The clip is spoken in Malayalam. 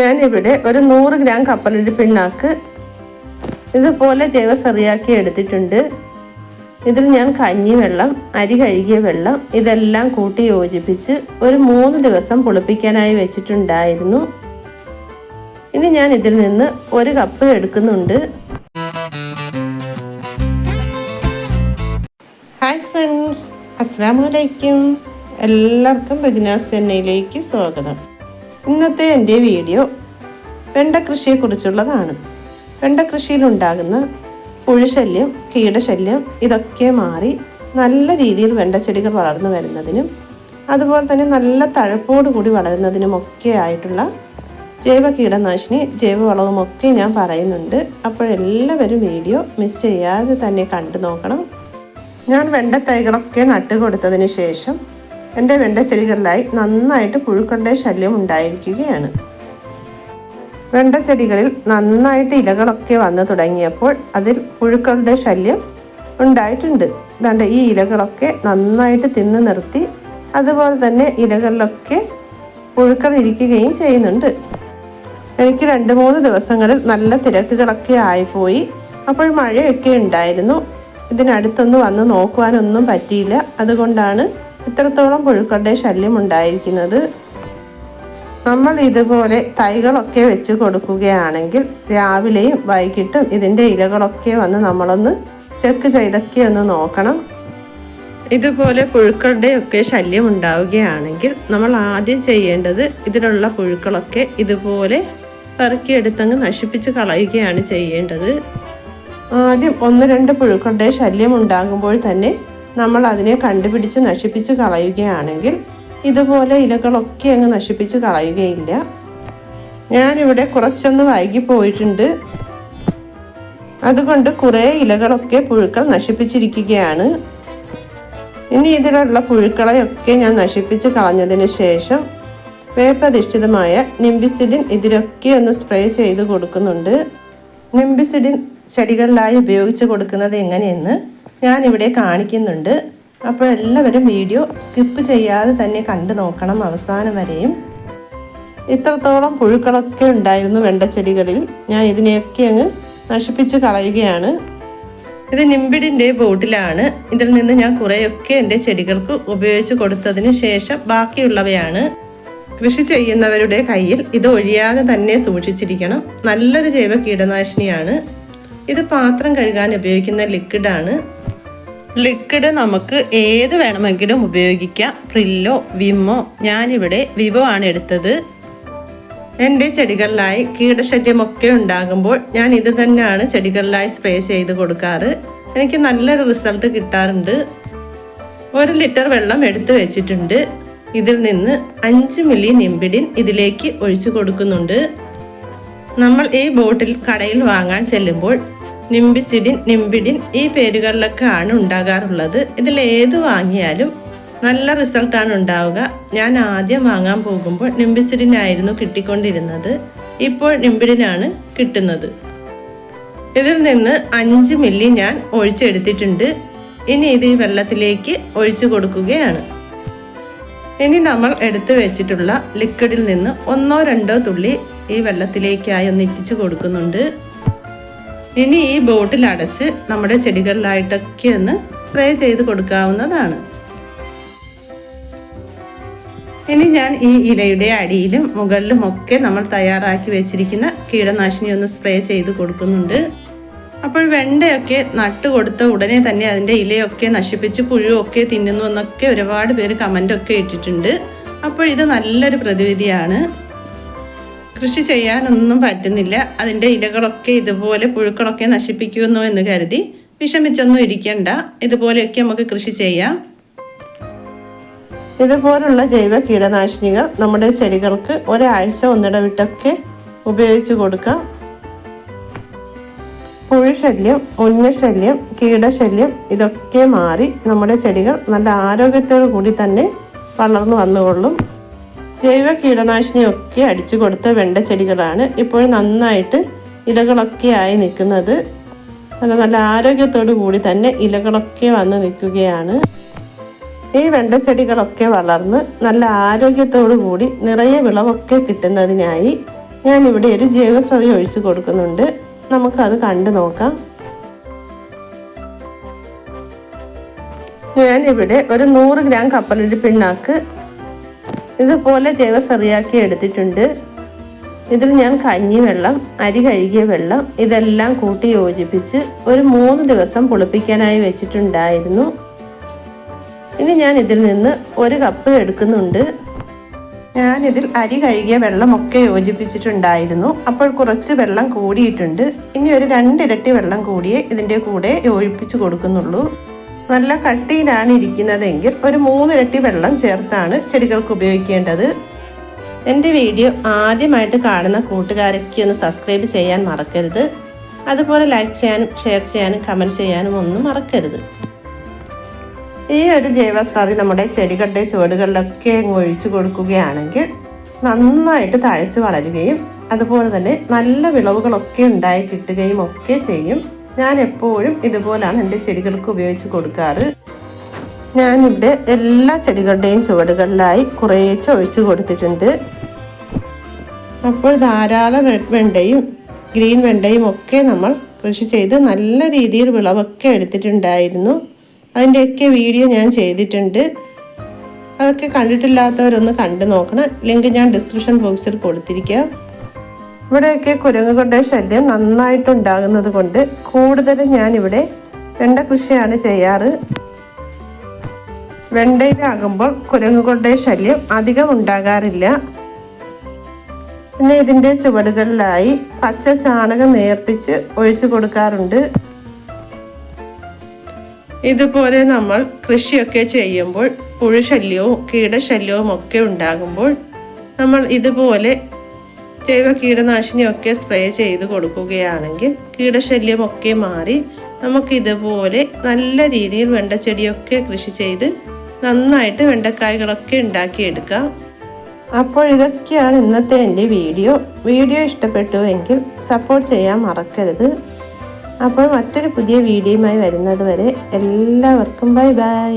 ഞാനിവിടെ ഒരു നൂറ് ഗ്രാം കപ്പലരി പിണ്ണാക്ക് ഇതുപോലെ ജൈവ സെറിയാക്കി എടുത്തിട്ടുണ്ട്. ഇതിൽ ഞാൻ കഞ്ഞി വെള്ളം അരി കഴുകിയ വെള്ളം ഇതെല്ലാം കൂട്ടി യോജിപ്പിച്ച് ഒരു മൂന്ന് ദിവസം പുളിപ്പിക്കാനായി വെച്ചിട്ടുണ്ടായിരുന്നു. ഇനി ഞാൻ ഇതിൽ നിന്ന് ഒരു കപ്പ് എടുക്കുന്നുണ്ട്. ഹായ് ഫ്രണ്ട്സ് അസ്സാം വലൈക്കും എല്ലാവർക്കും ബജിനാസ് ചെന്നൈയിലേക്ക് സ്വാഗതം. ഇന്നത്തെ എന്റെ വീഡിയോ വെണ്ട കൃഷിയെക്കുറിച്ചുള്ളതാണ് വെണ്ട കൃഷിയിലുണ്ടാകുന്ന പുഴുശല്യം കീടശല്യം ഇതൊക്കെ മാറി നല്ല രീതിയിൽ വെണ്ട ചെടികൾ വളർന്നു വരുന്നതിനും അതുപോലെ തന്നെ നല്ല തഴപ്പോട് കൂടി വളരുന്നതിനുമൊക്കെ ആയിട്ടുള്ള ജൈവ കീടനാശിനി ജൈവവളവുമൊക്കെ ഞാൻ പറയുന്നുണ്ട്. അപ്പോഴെല്ലാവരും വീഡിയോ മിസ് ചെയ്യാതെ തന്നെ കണ്ടു നോക്കണം. ഞാൻ വെണ്ട തൈകളൊക്കെ നട്ടുകൊടുത്തതിന് ശേഷം എന്റെ വെണ്ടച്ചെടികളിലായി നന്നായിട്ട് പുഴുക്കളുടെ ശല്യം ഉണ്ടായിരിക്കുകയാണ്. വെണ്ട ചെടികളിൽ നന്നായിട്ട് ഇലകളൊക്കെ വന്നു തുടങ്ങിയപ്പോൾ അതിൽ പുഴുക്കളുടെ ശല്യം ഉണ്ടായിട്ടുണ്ട്. അതുകൊണ്ട് ഈ ഇലകളൊക്കെ നന്നായിട്ട് തിന്നു നിർത്തി അതുപോലെ തന്നെ ഇലകളിലൊക്കെ പുഴുക്കൾ ഇരിക്കുകയും ചെയ്യുന്നുണ്ട്. എനിക്ക് രണ്ട് മൂന്ന് ദിവസങ്ങളിൽ നല്ല തിരക്കുകളൊക്കെ ആയിപ്പോയി. അപ്പോൾ മഴയൊക്കെ ഉണ്ടായിരുന്നു. ഇതിനടുത്തൊന്നും വന്ന് നോക്കുവാനൊന്നും പറ്റിയില്ല. അതുകൊണ്ടാണ് ഇത്രത്തോളം പുഴുക്കളുടെ ശല്യം ഉണ്ടായിരിക്കുന്നത് നമ്മൾ ഇതുപോലെ തൈകളൊക്കെ വെച്ച് കൊടുക്കുകയാണെങ്കിൽ രാവിലെയും വൈകിട്ടും ഇതിന്റെ ഇലകളൊക്കെ വന്ന് നമ്മളൊന്ന് ചെക്ക് ചെയ്തൊക്കെ ഒന്ന് നോക്കണം. ഇതുപോലെ പുഴുക്കളുടെയൊക്കെ ശല്യം ഉണ്ടാവുകയാണെങ്കിൽ നമ്മൾ ആദ്യം ചെയ്യേണ്ടത് ഇതിലുള്ള പുഴുക്കളൊക്കെ ഇതുപോലെ പെറുക്കിയെടുത്തങ്ങ് നശിപ്പിച്ച് കളയുകയാണ് ചെയ്യേണ്ടത്. ആദ്യം ഒന്ന് രണ്ട് പുഴുക്കളുടെ ശല്യം ഉണ്ടാകുമ്പോൾ തന്നെ നമ്മൾ അതിനെ കണ്ടുപിടിച്ച് നശിപ്പിച്ച് കളയുകയാണെങ്കിൽ ഇതുപോലെ ഇലകളൊക്കെ അങ്ങ് നശിപ്പിച്ച് കളയുകയില്ല. ഞാനിവിടെ കുറച്ചൊന്ന് വൈകിപ്പോയിട്ടുണ്ട്. അതുകൊണ്ട് കുറേ ഇലകളൊക്കെ പുഴുക്കൾ നശിപ്പിച്ചിരിക്കുകയാണ്. ഇനി ഇതിലുള്ള പുഴുക്കളെയൊക്കെ ഞാൻ നശിപ്പിച്ച് കളഞ്ഞതിന് ശേഷം വേപ്പധിഷ്ഠിതമായ നിംബിസിഡിൻ ഇതിലൊക്കെ ഒന്ന് സ്പ്രേ ചെയ്ത് കൊടുക്കുന്നുണ്ട്. നിംബിസിഡിൻ ചെടികളിലായി ഉപയോഗിച്ച് കൊടുക്കുന്നത് എങ്ങനെയെന്ന് ഞാനിവിടെ കാണിക്കുന്നുണ്ട്. അപ്പോൾ എല്ലാവരും വീഡിയോ സ്കിപ്പ് ചെയ്യാതെ തന്നെ കണ്ടു നോക്കണം അവസാനം വരെയും. ഇത്രത്തോളം പുഴുക്കളൊക്കെ ഉണ്ടായിരുന്നു വെണ്ടച്ചെടികളിൽ ഞാൻ ഇതിനെയൊക്കെ അങ്ങ് നശിപ്പിച്ച് കളയുകയാണ്. ഇത് നിമ്പിടിന്റെ ബോട്ടിലാണ്. ഇതിൽ നിന്ന് ഞാൻ കുറേയൊക്കെ എന്റെ ചെടികൾക്ക് ഉപയോഗിച്ച് കൊടുത്തതിന് ശേഷം ബാക്കിയുള്ളവയാണ്. കൃഷി ചെയ്യുന്നവരുടെ കയ്യിൽ ഇത് ഒഴിയാതെ തന്നെ സൂക്ഷിച്ചിരിക്കണം. നല്ലൊരു ജൈവ കീടനാശിനിയാണ്. ഇത് പാത്രം കഴുകാൻ ഉപയോഗിക്കുന്ന ലിക്വിഡാണ്. ലിക്വിഡ് നമുക്ക് ഏത് വേണമെങ്കിലും ഉപയോഗിക്കാം. പ്രില്ലോ വിമ്മോ ഞാനിവിടെ വിവോ ആണ് എടുത്തത്. എന്റെ ചെടികളിലായി കീടശല്യമൊക്കെ ഉണ്ടാകുമ്പോൾ ഞാൻ ഇത് തന്നെയാണ് ചെടികളിലായി സ്പ്രേ ചെയ്ത് കൊടുക്കാറ്. എനിക്ക് നല്ലൊരു റിസൾട്ട് കിട്ടാറുണ്ട്. ഒരു ലിറ്റർ വെള്ളം എടുത്തു വെച്ചിട്ടുണ്ട്. ഇതിൽ നിന്ന് അഞ്ച് മില്ലി നിമ്പിഡിൻ ഇതിലേക്ക് ഒഴിച്ചു കൊടുക്കുന്നുണ്ട്. നമ്മൾ ഈ ബോട്ടിൽ കടയിൽ വാങ്ങാൻ ചെല്ലുമ്പോൾ നിംബിസിഡിൻ നിംബിഡിൻ ഈ പേരുകളിലൊക്കെ ആണ് ഉണ്ടാകാറുള്ളത്. ഇതിൽ ഏത് വാങ്ങിയാലും നല്ല റിസൾട്ടാണ് ഉണ്ടാവുക. ഞാൻ ആദ്യം വാങ്ങാൻ പോകുമ്പോൾ നിംബിസിഡിൻ ആയിരുന്നു കിട്ടിക്കൊണ്ടിരുന്നത്. ഇപ്പോൾ നിംബിഡിനാണ് കിട്ടുന്നത്. ഇതിൽ നിന്ന് അഞ്ച് മില്ലി ഞാൻ ഒഴിച്ചെടുത്തിട്ടുണ്ട്. ഇനി ഇത് ഈ വെള്ളത്തിലേക്ക് ഒഴിച്ചു കൊടുക്കുകയാണ്. ഇനി നമ്മൾ എടുത്തു വെച്ചിട്ടുള്ള ലിക്വിഡിൽ നിന്ന് ഒന്നോ രണ്ടോ തുള്ളി ഈ വെള്ളത്തിലേക്കായി ഒന്ന് ഇറ്റിച്ചു കൊടുക്കുന്നുണ്ട്. ഇനി ഈ ബോട്ടിൽ അടച്ച് നമ്മുടെ ചെടികളിലായിട്ടൊക്കെ ഒന്ന് സ്പ്രേ ചെയ്ത് കൊടുക്കാവുന്നതാണ്. ഇനി ഞാൻ ഈ ഇലയുടെ അടിയിലും മുകളിലും ഒക്കെ നമ്മൾ തയ്യാറാക്കി വെച്ചിരിക്കുന്ന കീടനാശിനി ഒന്ന് സ്പ്രേ ചെയ്ത് കൊടുക്കുന്നുണ്ട്. അപ്പോൾ വെണ്ടയൊക്കെ നട്ട് കൊടുത്ത ഉടനെ തന്നെ അതിന്റെ ഇലയൊക്കെ നശിപ്പിച്ച് പുഴുവൊക്കെ തിന്നുന്നു എന്നൊക്കെ ഒരുപാട് പേര് കമന്റൊക്കെ ഇട്ടിട്ടുണ്ട്. അപ്പോൾ ഇത് നല്ലൊരു പ്രതിവിധിയാണ്. കൃഷി ചെയ്യാനൊന്നും പറ്റുന്നില്ല. അതിന്റെ ഇലകളൊക്കെ ഇതുപോലെ പുഴുക്കളൊക്കെ നശിപ്പിക്കുന്നു എന്ന് കരുതി വിഷമിച്ചൊന്നും ഇരിക്കണ്ട. ഇതുപോലെയൊക്കെ നമുക്ക് കൃഷി ചെയ്യാം. ഇതുപോലുള്ള ജൈവ കീടനാശിനികൾ നമ്മുടെ ചെടികൾക്ക് ഒരാഴ്ച ഒന്നിടവിട്ടൊക്കെ ഉപയോഗിച്ച് കൊടുക്കാം. പുഴുശല്യം ഉന്നശല്യം കീടശല്യം ഇതൊക്കെ മാറി നമ്മുടെ ചെടികൾ നല്ല ആരോഗ്യത്തോടു കൂടി തന്നെ വളർന്നു വന്നുകൊള്ളും. ജൈവ കീടനാശിനിയൊക്കെ അടിച്ചു കൊടുത്ത വെണ്ട ചെടികളാണ് ഇപ്പോൾ നന്നായിട്ട് ഇലകളൊക്കെ ആയി നിൽക്കുന്നത്. നല്ല നല്ല ആരോഗ്യത്തോടു കൂടി തന്നെ ഇലകളൊക്കെ വന്ന് നിൽക്കുകയാണ്. ഈ വെണ്ടച്ചെടികളൊക്കെ വളർന്ന് നല്ല ആരോഗ്യത്തോടു കൂടി നിറയെ വിളവൊക്കെ കിട്ടുന്നതിനായി ഇവിടെ ഒരു ജൈവസ്രവി ഒഴിച്ചു കൊടുക്കുന്നുണ്ട്. നമുക്കത് കണ്ടു നോക്കാം. ഞാനിവിടെ ഒരു നൂറ് ഗ്രാം കപ്പലണ്ടി പിണ്ണാക്ക് ഇതുപോലെ ജൈവ ജൈവസറിയാക്കി എടുത്തിട്ടുണ്ട്. ഇതിൽ ഞാൻ കഞ്ഞി വെള്ളം അരി കഴുകിയ വെള്ളം ഇതെല്ലാം കൂട്ടി യോജിപ്പിച്ച് ഒരു മൂന്ന് ദിവസം പുളിപ്പിക്കാനായി വെച്ചിട്ടുണ്ടായിരുന്നു. ഇനി ഞാൻ ഇതിൽ നിന്ന് ഒരു കപ്പ് എടുക്കുന്നുണ്ട്. ഞാനിതിൽ അരി കഴുകിയ വെള്ളമൊക്കെ യോജിപ്പിച്ചിട്ടുണ്ടായിരുന്നു. അപ്പോൾ കുറച്ച് വെള്ളം കൂടിയിട്ടുണ്ട്. ഇനി ഒരു രണ്ടിരട്ടി വെള്ളം കൂടിയേ ഇതിന്റെ കൂടെ യോജിപ്പിച്ച് കൊടുക്കുന്നുള്ളൂ. നല്ല കട്ടിയിലാണ് ഇരിക്കുന്നതെങ്കിൽ ഒരു മൂന്നിരട്ടി വെള്ളം ചേർത്താണ് ചെടികൾക്ക് ഉപയോഗിക്കേണ്ടത്. എന്റെ വീഡിയോ ആദ്യമായിട്ട് കാണുന്ന കൂട്ടുകാരൊക്കെ ഒന്ന് സബ്സ്ക്രൈബ് ചെയ്യാൻ മറക്കരുത്. അതുപോലെ ലൈക്ക് ചെയ്യാനും ഷെയർ ചെയ്യാനും കമന്റ് ചെയ്യാനും ഒന്നും മറക്കരുത്. ഈ ഒരു ജൈവസ്ലറി നമ്മുടെ ചെടികളുടെ ചുവടുകളിലൊക്കെ ഒഴിച്ചു കൊടുക്കുകയാണെങ്കിൽ നന്നായിട്ട് തഴച്ച് വളരുകയും അതുപോലെ തന്നെ നല്ല വിളവുകളൊക്കെ ഉണ്ടായി കിട്ടുകയും ഒക്കെ ചെയ്യും. ഞാൻ എപ്പോഴും ഇതുപോലാണ് എന്റെ ചെടികൾക്ക് ഉപയോഗിച്ച് കൊടുക്കാറ്. ഞാനിവിടെ എല്ലാ ചെടികളുടെയും ചുവടുകളിലായി കുറേ ഒഴിച്ചു കൊടുത്തിട്ടുണ്ട്. അപ്പോൾ ധാരാളം റെഡ് വെണ്ടയും ഗ്രീൻ വെണ്ടയും ഒക്കെ നമ്മൾ കൃഷി ചെയ്ത് നല്ല രീതിയിൽ വിളവൊക്കെ എടുത്തിട്ടുണ്ടായിരുന്നു. അതിന്റെയൊക്കെ വീഡിയോ ഞാൻ ചെയ്തിട്ടുണ്ട്. അതൊക്കെ കണ്ടിട്ടില്ലാത്തവരൊന്ന് കണ്ടു നോക്കണം. ലിങ്ക് ഞാൻ ഡിസ്ക്രിപ്ഷൻ ബോക്സിൽ കൊടുത്തിരിക്കാം. ഇവിടെയൊക്കെ കുരങ്ങുകളുടെ ശല്യം നന്നായിട്ടുണ്ടാകുന്നത് കൊണ്ട് കൂടുതലും ഞാനിവിടെ വെണ്ട കൃഷിയാണ് ചെയ്യാറ്. വെണ്ടയിലാകുമ്പോൾ കുരങ്ങുകളുടെ ശല്യം അധികം ഉണ്ടാകാറില്ല. പിന്നെ ഇതിന്റെ ചുവടുകളിലായി പച്ച ചാണകം നേർപ്പിച്ച് ഒഴിച്ചു കൊടുക്കാറുണ്ട്. ഇതുപോലെ നമ്മൾ കൃഷിയൊക്കെ ചെയ്യുമ്പോൾ പുഴുശല്യവും കീടശല്യവും ഒക്കെ ഉണ്ടാകുമ്പോൾ നമ്മൾ ഇതുപോലെ ജൈവ കീടനാശിനിയൊക്കെ സ്പ്രേ ചെയ്ത് കൊടുക്കുകയാണെങ്കിൽ കീടശല്യമൊക്കെ മാറി നമുക്ക് ഇതുപോലെ നല്ല രീതിയിൽ വെണ്ടച്ചെടിയൊക്കെ കൃഷി ചെയ്ത് നന്നായിട്ട് വെണ്ടക്കായ്കളൊക്കെ ഉണ്ടാക്കിയെടുക്കാം. അപ്പോൾ ഇതൊക്കെയാണ് ഇന്നത്തെ എന്റെ വീഡിയോ. വീഡിയോ ഇഷ്ടപ്പെട്ടുവെങ്കിൽ സപ്പോർട്ട് ചെയ്യാൻ മറക്കരുത്. അപ്പോൾ മറ്റൊരു പുതിയ വീഡിയോയുമായി വരുന്നത് വരെ എല്ലാവർക്കും ബൈ ബൈ